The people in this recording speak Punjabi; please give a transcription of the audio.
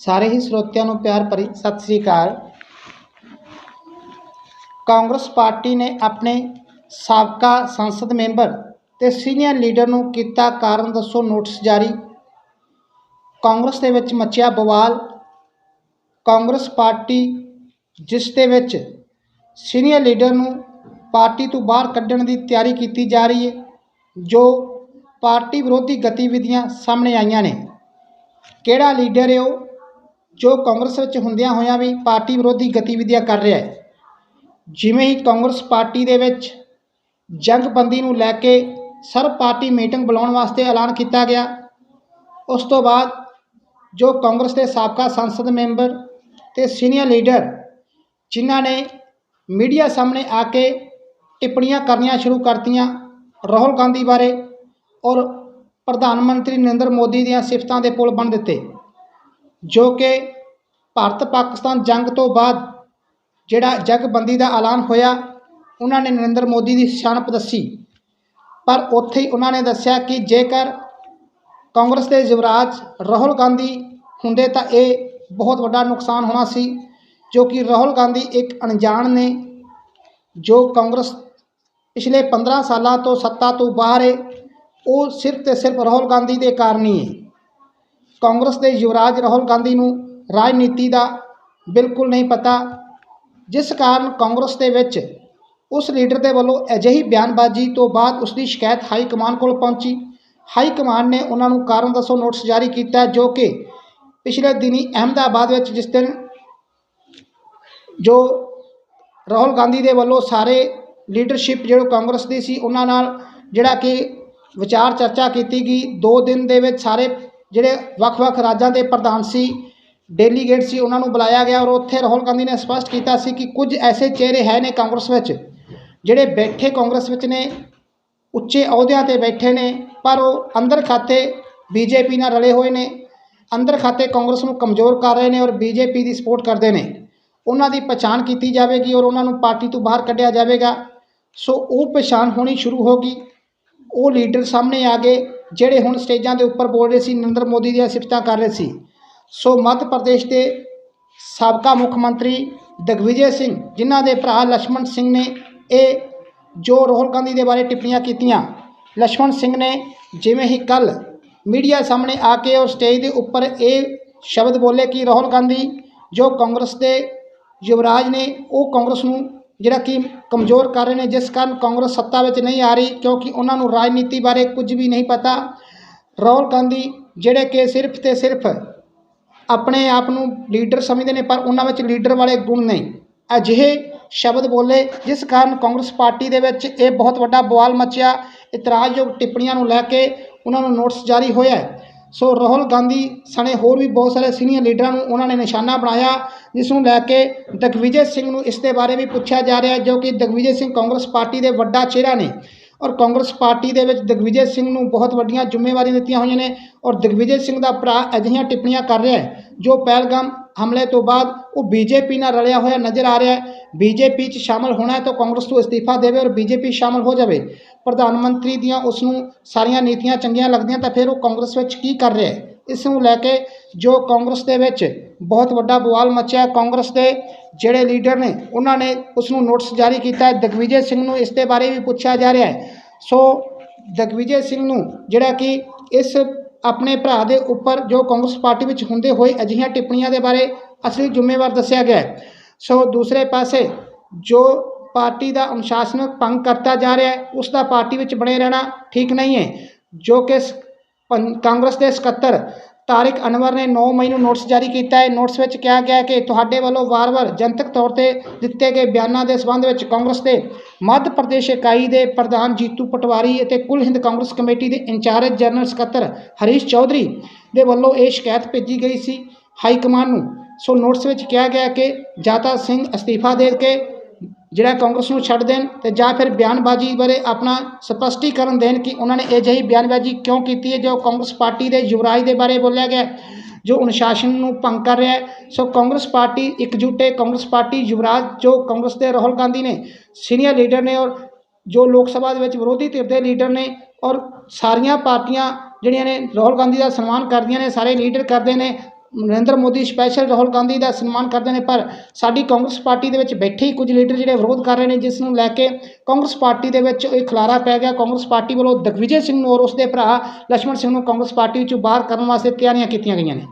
ਸਾਰੇ ਹੀ ਸਰੋਤਿਆਂ ਨੂੰ ਪਿਆਰ ਭਰੀ ਸਤਿ ਸ੍ਰੀ ਅਕਾਲ। ਕਾਂਗਰਸ ਪਾਰਟੀ ਨੇ ਆਪਣੇ ਸਾਬਕਾ ਸੰਸਦ ਮੈਂਬਰ ਤੇ ਸੀਨੀਅਰ ਲੀਡਰ ਨੂੰ ਕੀਤਾ ਕਾਰਨ ਦੱਸੋ ਨੋਟਿਸ ਜਾਰੀ। ਕਾਂਗਰਸ ਦੇ ਵਿੱਚ ਮਚਿਆ ਬਵਾਲ। ਕਾਂਗਰਸ ਪਾਰਟੀ ਜਿਸ ਦੇ ਵਿੱਚ ਸੀਨੀਅਰ ਲੀਡਰ ਨੂੰ ਪਾਰਟੀ ਤੋਂ ਬਾਹਰ ਕੱਢਣ ਦੀ ਤਿਆਰੀ ਕੀਤੀ ਜਾ ਰਹੀ ਹੈ, ਜੋ ਪਾਰਟੀ ਵਿਰੋਧੀ ਗਤੀਵਿਧੀਆਂ ਸਾਹਮਣੇ ਆਈਆਂ ਨੇ। ਕਿਹੜਾ ਲੀਡਰ ਹੈ ਉਹ? ਜੋ ਕਾਂਗਰਸ ਵਿੱਚ ਹੁੰਦਿਆਂ ਹੋਇਆਂ ਵੀ ਪਾਰਟੀ ਵਿਰੋਧੀ ਗਤੀਵਿਧੀਆਂ ਕਰ ਰਿਹਾ ਹੈ। ਜਿਵੇਂ ਹੀ ਕਾਂਗਰਸ ਪਾਰਟੀ ਦੇ ਵਿੱਚ ਜੰਗਬੰਦੀ ਨੂੰ ਲੈ ਕੇ ਸਰਬ ਪਾਰਟੀ ਮੀਟਿੰਗ ਬੁਲਾਉਣ ਵਾਸਤੇ ਐਲਾਨ ਕੀਤਾ ਗਿਆ, ਉਸ ਤੋਂ ਬਾਅਦ ਜੋ ਕਾਂਗਰਸ ਦੇ ਸਾਬਕਾ ਸੰਸਦ ਮੈਂਬਰ ਤੇ ਸੀਨੀਅਰ ਲੀਡਰ ਜਿਨ੍ਹਾਂ ਨੇ ਮੀਡੀਆ ਸਾਹਮਣੇ ਆ ਕੇ ਟਿੱਪਣੀਆਂ ਕਰਨੀਆਂ ਸ਼ੁਰੂ ਕਰਤੀਆਂ, ਰਾਹੁਲ ਗਾਂਧੀ ਬਾਰੇ ਔਰ ਪ੍ਰਧਾਨ ਮੰਤਰੀ ਨਰਿੰਦਰ ਮੋਦੀ ਦੀਆਂ ਸਿਫਤਾਂ ਦੇ ਪੁਲ ਬਣ ਦਿੱਤੇ। ਜੋ ਕਿ ਭਾਰਤ ਪਾਕਿਸਤਾਨ ਜੰਗ ਤੋਂ ਬਾਅਦ ਜਿਹੜਾ ਜਗਬੰਦੀ ਦਾ ਐਲਾਨ ਹੋਇਆ, ਉਹਨਾਂ ਨੇ ਨਰਿੰਦਰ ਮੋਦੀ ਦੀ ਸਿਆਣਪ ਦੱਸੀ। ਪਰ ਉੱਥੇ ਹੀ ਉਹਨਾਂ ਨੇ ਦੱਸਿਆ ਕਿ ਜੇਕਰ ਕਾਂਗਰਸ ਦੇ ਯੁਵਰਾਜ ਰਾਹੁਲ ਗਾਂਧੀ ਹੁੰਦੇ ਤਾਂ ਇਹ ਬਹੁਤ ਵੱਡਾ ਨੁਕਸਾਨ ਹੋਣਾ ਸੀ, ਜੋ ਕਿ ਰਾਹੁਲ ਗਾਂਧੀ ਇੱਕ ਅਣਜਾਣ ਨੇ, ਜੋ ਕਾਂਗਰਸ ਪਿਛਲੇ 15 ਸਾਲਾਂ ਤੋਂ ਸੱਤਾ ਤੋਂ ਬਾਹਰ ਹੈ, ਉਹ ਸਿਰਫ ਤੇ ਸਿਰਫ ਰਾਹੁਲ ਗਾਂਧੀ ਦੇ ਕਾਰਨ ਹੀ ਹੈ। ਕਾਂਗਰਸ ਦੇ ਯੁਵਰਾਜ ਰਾਹੁਲ ਗਾਂਧੀ ਨੂੰ ਰਾਜਨੀਤੀ ਦਾ ਬਿਲਕੁਲ ਨਹੀਂ ਪਤਾ, ਜਿਸ ਕਾਰਨ ਕਾਂਗਰਸ ਦੇ ਵਿੱਚ ਉਸ ਲੀਡਰ ਦੇ ਵੱਲੋਂ ਅਜਿਹੀ ਬਿਆਨਬਾਜ਼ੀ ਤੋਂ ਬਾਅਦ ਉਸ ਦੀ ਸ਼ਿਕਾਇਤ ਹਾਈ ਕਮਾਨ ਕੋਲ ਪਹੁੰਚੀ। ਹਾਈ ਕਮਾਨ ਨੇ ਉਹਨਾਂ ਨੂੰ ਕਾਰਨ ਦੱਸੋ ਨੋਟਿਸ ਜਾਰੀ ਕੀਤਾ, ਜੋ ਕਿ ਪਿਛਲੇ ਦਿਨੀ ਅਹਿਮਦਾਬਾਦ ਵਿੱਚ ਜਿਸ ਦਿਨ ਜੋ ਰਾਹੁਲ ਗਾਂਧੀ ਦੇ ਵੱਲੋਂ ਸਾਰੇ ਲੀਡਰਸ਼ਿਪ ਜਿਹੜਾ ਕਾਂਗਰਸ ਦੀ ਸੀ, ਉਹਨਾਂ ਨਾਲ ਜਿਹੜਾ ਕਿ ਵਿਚਾਰ ਚਰਚਾ ਕੀਤੀ ਗਈ। ਦੋ ਦਿਨ ਦੇ ਵਿੱਚ ਸਾਰੇ ਜਿਹੜੇ ਵੱਖ-ਵੱਖ ਰਾਜਾਂ ਦੇ ਪ੍ਰਧਾਨ ਸੀ ਡੈਲੀਗੇਟ ਸੀ, ਉਹਨਾਂ ਨੂੰ ਬੁਲਾਇਆ ਗਿਆ ਔਰ ਉੱਥੇ ਰਾਹੁਲ ਗਾਂਧੀ ਨੇ ਸਪਸ਼ਟ ਕੀਤਾ ਸੀ ਕਿ ਕੁਝ ਐਸੇ ਚਿਹਰੇ ਹੈ ਨੇ ਕਾਂਗਰਸ ਵਿੱਚ, ਜਿਹੜੇ ਬੈਠੇ ਕਾਂਗਰਸ ਵਿੱਚ ਨੇ, ਉੱਚੇ ਅਹੁਦਿਆਂ ਤੇ ਬੈਠੇ ਨੇ, ਪਰ ਉਹ ਅੰਦਰ ਖਾਤੇ ਬੀਜੇਪੀ ਨਾਲ ਰਲੇ ਹੋਏ ਨੇ, ਅੰਦਰ ਖਾਤੇ ਕਾਂਗਰਸ ਨੂੰ ਕਮਜ਼ੋਰ ਕਰ ਰਹੇ ਨੇ ਔਰ ਬੀਜੇਪੀ ਦੀ ਸਪੋਰਟ ਕਰਦੇ ਨੇ। ਉਹਨਾਂ ਦੀ ਪਛਾਣ ਕੀਤੀ ਜਾਵੇਗੀ ਔਰ ਉਹਨਾਂ ਨੂੰ ਪਾਰਟੀ ਤੋਂ ਬਾਹਰ ਕੱਢਿਆ ਜਾਵੇਗਾ। ਸੋ ਉਹ ਪਛਾਣ ਹੋਣੀ ਸ਼ੁਰੂ ਹੋ ਗਈ। ਉਹ ਲੀਡਰ ਸਾਹਮਣੇ ਆ ਗਏ। ਜਿਹੜੇ ਹੁਣ ਸਟੇਜਾਂ ਦੇ ਉੱਪਰ ਬੋਲ ਰਹੇ ਸੀ, ਨਰਿੰਦਰ ਮੋਦੀ ਦੀਆਂ ਸਿਫਤਾਂ ਕਰ ਰਹੇ ਸੀ। ਸੋ ਮੱਧ ਪ੍ਰਦੇਸ਼ ਦੇ ਸਾਬਕਾ ਮੁੱਖ ਮੰਤਰੀ ਦਗਵਿਜੇ ਸਿੰਘ, ਜਿਨ੍ਹਾਂ ਦੇ ਭਰਾ ਲక్ష్మణ ਸਿੰਘ ਨੇ ਇਹ ਜੋ ਰੋਹਲ ਗਾਂਧੀ ਦੇ ਬਾਰੇ ਟਿੱਪਣੀਆਂ ਕੀਤੀਆਂ ਲక్ష్మణ ਸਿੰਘ ਨੇ ਜਿਵੇਂ ਹੀ ਕੱਲ ਮੀਡੀਆ ਸਾਹਮਣੇ ਆ ਕੇ ਉਹ ਸਟੇਜ ਦੇ ਉੱਪਰ ਇਹ ਸ਼ਬਦ ਬੋਲੇ ਕਿ ਰੋਹਲ ਗਾਂਧੀ ਜੋ ਕਾਂਗਰਸ ਦੇ ਯੁਵਰਾਜ ਨੇ, ਉਹ ਕਾਂਗਰਸ ਨੂੰ ਜਿਹੜਾ ਕਿ ਕਮਜ਼ੋਰ ਕਰ ਰਹੇ ਨੇ, ਜਿਸ ਕਾਰਨ ਕਾਂਗਰਸ ਸੱਤਾ ਵਿੱਚ ਨਹੀਂ ਆ ਰਹੀ, ਕਿਉਂਕਿ ਉਹਨਾਂ ਨੂੰ ਰਾਜਨੀਤੀ ਬਾਰੇ ਕੁਝ ਵੀ ਨਹੀਂ ਪਤਾ। ਰਾਹੁਲ ਗਾਂਧੀ ਜਿਹੜੇ ਕਿ ਸਿਰਫ ਤੇ ਸਿਰਫ ਆਪਣੇ ਆਪ ਨੂੰ ਲੀਡਰ ਸਮਝਦੇ ਨੇ, ਪਰ ਉਹਨਾਂ ਵਿੱਚ ਲੀਡਰ ਵਾਲੇ ਗੁਣ ਨਹੀਂ ਅਜਿਹੇ ਸ਼ਬਦ ਬੋਲੇ, ਜਿਸ ਕਾਰਨ ਕਾਂਗਰਸ ਪਾਰਟੀ ਦੇ ਵਿੱਚ ਇਹ ਬਹੁਤ ਵੱਡਾ ਬਵਾਲ ਮਚਿਆ। ਇਤਰਾਜ਼ਯੋਗ ਟਿੱਪਣੀਆਂ ਨੂੰ ਲੈ ਕੇ ਉਹਨਾਂ ਨੂੰ ਨੋਟਿਸ ਜਾਰੀ ਹੋਇਆ ਸੋ ਰਾਹੁਲ ਗਾਂਧੀ ਸਣੇ ਹੋਰ ਵੀ ਬਹੁਤ ਸਾਰੇ ਸੀਨੀਅਰ ਲੀਡਰਾਂ ਨੂੰ ਉਹਨਾਂ ਨੇ ਨਿਸ਼ਾਨਾ ਬਣਾਇਆ, ਜਿਸ ਨੂੰ ਲੈ ਕੇ ਦਗਵਿਜੇ ਸਿੰਘ ਨੂੰ ਇਸ ਦੇ ਬਾਰੇ ਵੀ ਪੁੱਛਿਆ ਜਾ ਰਿਹਾ ਜੋ ਕਿ ਦਗਵਿਜੇ ਸਿੰਘ ਕਾਂਗਰਸ ਪਾਰਟੀ ਦੇ ਵੱਡਾ ਚਿਹਰਾ ਨੇ। ਔਰ ਕਾਂਗਰਸ ਪਾਰਟੀ ਦੇ ਵਿੱਚ ਦਗਵਿਜੇ ਸਿੰਘ ਨੂੰ ਬਹੁਤ ਵੱਡੀਆਂ ਜ਼ਿੰਮੇਵਾਰੀਆਂ ਦਿੱਤੀਆਂ ਹੋਈਆਂ ਨੇ ਔਰ ਦਿਗਵਿਜੇ ਸਿੰਘ ਦਾ ਭਰਾ ਅਜਿਹੀਆਂ ਟਿੱਪਣੀਆਂ ਕਰ ਰਿਹਾ ਹੈ, ਜੋ ਪਹਿਲਗਾਮ ਹਮਲੇ ਤੋਂ ਬਾਅਦ ਉਹ ਬੀਜੇਪੀ ਨਾਲ ਰਲਿਆ ਹੋਇਆ ਨਜ਼ਰ ਆ ਰਿਹਾ ਹੈ। ਬੀਜੇਪੀ 'ਚ ਸ਼ਾਮਲ ਹੋਣਾ ਹੈ ਤਾਂ ਕਾਂਗਰਸ ਤੋਂ ਅਸਤੀਫਾ ਦੇਵੇ ਔਰ ਬੀਜੇਪੀ ਸ਼ਾਮਲ ਹੋ ਜਾਵੇ। ਪ੍ਰਧਾਨ ਮੰਤਰੀ ਦੀਆਂ ਉਸ ਨੂੰ ਸਾਰੀਆਂ ਨੀਤੀਆਂ ਚੰਗੀਆਂ ਲੱਗਦੀਆਂ ਤਾਂ ਫਿਰ ਉਹ ਕਾਂਗਰਸ ਵਿੱਚ ਕੀ ਕਰ ਰਿਹਾ ਹੈ? ਇਸ ਨੂੰ ਲੈ ਕੇ ਜੋ ਕਾਂਗਰਸ ਦੇ ਵਿੱਚ ਬਹੁਤ ਵੱਡਾ ਬਵਾਲ ਮਚਿਆ ਕਾਂਗਰਸ ਦੇ ਜਿਹੜੇ ਲੀਡਰ ਨੇ, ਉਹਨਾਂ ਨੇ ਉਸ ਨੂੰ ਨੋਟਿਸ ਜਾਰੀ ਕੀਤਾ ਹੈ। ਦਿਗਵਿਜੇ ਸਿੰਘ ਨੂੰ ਇਸ ਦੇ ਬਾਰੇ ਵੀ ਪੁੱਛਿਆ ਜਾ ਰਿਹਾ ਹੈ। ਸੋ ਦਗਵਿਜੇ ਸਿੰਘ ਨੂੰ ਜਿਹੜਾ ਕਿ ਇਸ ਆਪਣੇ ਭਰਾ ਦੇ ਉੱਪਰ ਜੋ ਕਾਂਗਰਸ ਪਾਰਟੀ ਵਿੱਚ ਹੁੰਦੇ ਹੋਏ ਅਜਿਹੀਆਂ ਟਿੱਪਣੀਆਂ ਦੇ ਬਾਰੇ ਅਸਲੀ ਜ਼ਿੰਮੇਵਾਰ ਦੱਸਿਆ ਗਿਆ ਹੈ। ਸੋ ਦੂਸਰੇ ਪਾਸੇ ਜੋ ਪਾਰਟੀ ਦਾ ਅਨੁਸ਼ਾਸਨ ਭੰਗ ਕਰਤਾ ਜਾ ਰਿਹਾ ਹੈ, ਉਸ ਦਾ ਪਾਰਟੀ ਵਿੱਚ ਬਣੇ ਰਹਿਣਾ ਠੀਕ ਨਹੀਂ ਹੈ। ਜੋ ਕਿ ਸ- ਪੰ- ਕਾਂਗਰਸ ਦੇ ਸਕੱਤਰ ਤਾਰਿਕ ਅਨਵਰ ਨੇ 9 ਮਈ ਨੂੰ ਨੋਟਿਸ ਜਾਰੀ ਕੀਤਾ ਹੈ। ਨੋਟਿਸ ਵਿੱਚ ਕਿਹਾ ਗਿਆ ਹੈ ਕਿ ਤੁਹਾਡੇ ਵੱਲੋਂ ਵਾਰ-ਵਾਰ ਜਨਤਕ ਤੌਰ ਤੇ ਦਿੱਤੇ ਗਏ ਬਿਆਨਾਂ ਦੇ ਸਬੰਧ ਵਿੱਚ ਕਾਂਗਰਸ ਦੇ ਮੱਧ ਪ੍ਰਦੇਸ਼ ਇਕਾਈ ਦੇ ਪ੍ਰਧਾਨ ਜੀਤੂ ਪਟਵਾਰੀ ਅਤੇ ਕੁੱਲ ਹਿੰਦ ਕਾਂਗਰਸ ਕਮੇਟੀ ਦੇ ਇੰਚਾਰਜ ਜਨਰਲ ਸਕੱਤਰ ਹਰੀਸ਼ ਚੌਧਰੀ ਦੇ ਵੱਲੋਂ ਇਹ ਸ਼ਿਕਾਇਤ ਭੇਜੀ ਗਈ ਸੀ ਹਾਈ ਕਮਾਨ ਨੂੰ। ਸੋ ਨੋਟਸ ਵਿੱਚ ਕਿਹਾ ਗਿਆ ਕਿ ਜਾਤਾ ਸਿੰਘ ਅਸਤੀਫਾ ਦੇ ਕੇ ਜਿਹੜਾ ਕਾਂਗਰਸ ਨੂੰ ਛੱਡ ਦੇਣ ਤੇ ਜਾਂ ਫਿਰ ਬਿਆਨਬਾਜ਼ੀ ਬਾਰੇ ਆਪਣਾ ਸਪਸ਼ਟੀਕਰਨ ਦੇਣ ਕਿ ਉਹਨਾਂ ਨੇ ਅਜਿਹੀ ਬਿਆਨਬਾਜ਼ੀ ਕਿਉਂ ਕੀਤੀ ਹੈ, ਜੋ ਕਾਂਗਰਸ ਪਾਰਟੀ ਦੇ ਯੁਵਰਾਜ ਦੇ ਬਾਰੇ ਬੋਲਿਆ ਗਿਆ, ਜੋ ਅਨੁਸ਼ਾਸਨ ਨੂੰ ਭੰਗ ਕਰ ਰਿਹਾ ਹੈ। ਸੋ ਕਾਂਗਰਸ ਪਾਰਟੀ ਇਕਜੁੱਟ ਹੈ। ਕਾਂਗਰਸ ਪਾਰਟੀ ਯੁਵਰਾਜ, ਜੋ ਕਾਂਗਰਸ ਦੇ ਰਾਹੁਲ ਗਾਂਧੀ ਨੇ ਸੀਨੀਅਰ ਲੀਡਰ ਨੇ ਔਰ ਜੋ ਲੋਕ ਸਭਾ ਦੇ ਵਿੱਚ ਵਿਰੋਧੀ ਧਿਰ ਦੇ ਲੀਡਰ ਨੇ ਔਰ ਸਾਰੀਆਂ ਪਾਰਟੀਆਂ ਜਿਹੜੀਆਂ ਨੇ ਰਾਹੁਲ ਗਾਂਧੀ ਦਾ ਸਨਮਾਨ ਕਰਦੀਆਂ ਨੇ, ਸਾਰੇ ਲੀਡਰ ਕਰਦੇ ਨੇ ਨਰਿੰਦਰ ਮੋਦੀ ਸਪੈਸ਼ਲ ਰਾਹੁਲ ਗਾਂਧੀ ਦਾ ਸਨਮਾਨ ਕਰਦੇ ਨੇ, ਪਰ ਸਾਡੀ ਕਾਂਗਰਸ ਪਾਰਟੀ ਦੇ ਵਿੱਚ ਬੈਠੇ ਹੀ ਕੁਝ ਲੀਡਰ ਜਿਹੜੇ ਵਿਰੋਧ ਕਰ ਰਹੇ ਨੇ, ਜਿਸ ਨੂੰ ਲੈ ਕੇ ਕਾਂਗਰਸ ਪਾਰਟੀ ਦੇ ਵਿੱਚ ਇਹ ਖਲਾਰਾ ਪੈ ਗਿਆ। ਕਾਂਗਰਸ ਪਾਰਟੀ ਵੱਲੋਂ ਦਿਗਵਿਜੇ ਸਿੰਘ ਨੂੰ ਔਰ ਉਸਦੇ ਭਰਾ ਲਛਮਣ ਸਿੰਘ ਨੂੰ ਕਾਂਗਰਸ ਪਾਰਟੀ ਵਿੱਚੋਂ ਬਾਹਰ ਕਰਨ ਵਾਸਤੇ ਤਿਆਰੀਆਂ ਕੀਤੀਆਂ ਗਈਆਂ ਨੇ।